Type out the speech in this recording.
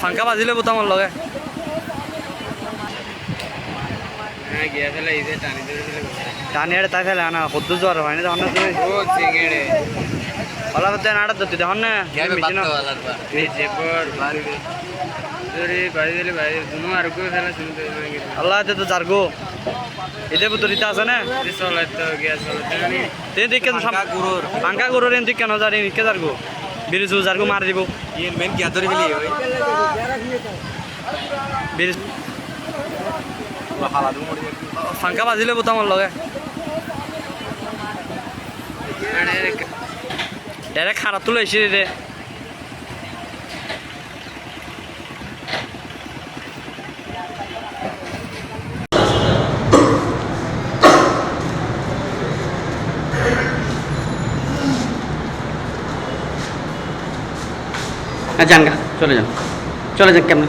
ফাংকা বাজিলে বোতামৰ লগে। হ্যাঁ টানি আড়ে তাই ফেলে আনা কদ্দু জ্বর হয় তখন না? তুমি ওলা করতে নাড়া ধরতে তখন না আল্লাহ তো জারগো এদের ভিতরিতে আছে না? দেখে গুরুর ফাংকা গুরুর এমনি কেন জারগো বিরিজু জারগো মার দিব। ইয়ে মেন গিয়া ধরে ফেলি ওই বিরিজ ফাংকা বাজিলে বোতামৰ লগে। ডাইরেক্ট খারাপ তুলে এসে রে যান গা চলে যান। চলে যান কেমন?